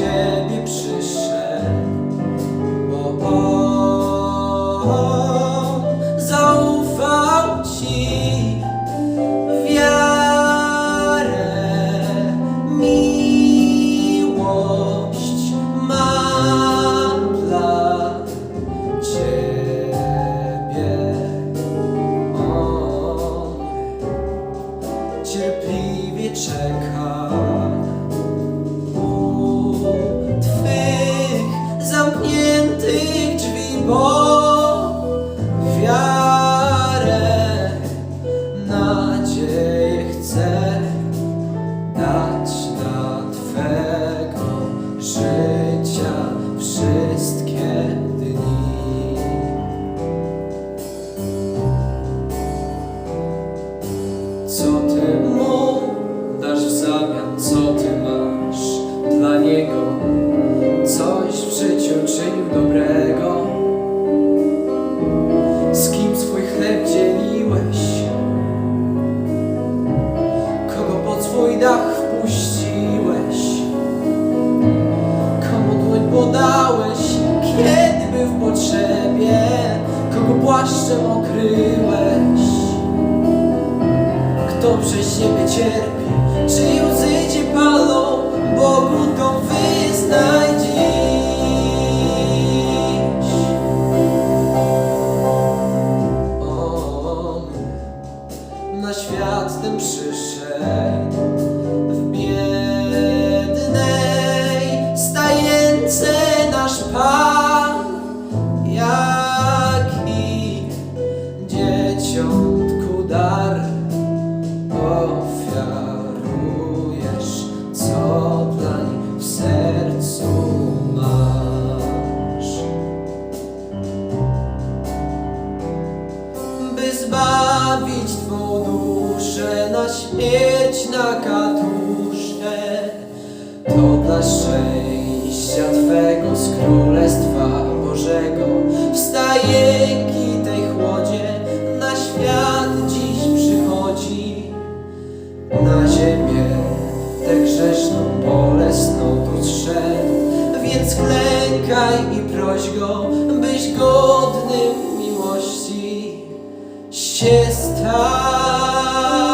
ciebie przyszedł, bo on zaufał ci wiarę, miłość ma dla ciebie. On cierpliwie czeka. Podałeś, kiedy był w potrzebie? Kogo płaszczem okryłeś? Kto przez siebie cierpi, czy łzy cię palą, Bogu to wyznaj dziś. On na świat ten przyszedł dzieciątku dar ofiarujesz, co dlań w sercu masz. By zbawić Twą duszę na śmierć, na katusze, to dla szczęścia Twego ziemię tę grzeszną, bolesną tu zszedł. Więc klękaj i proś Go, byś godnym miłości się stał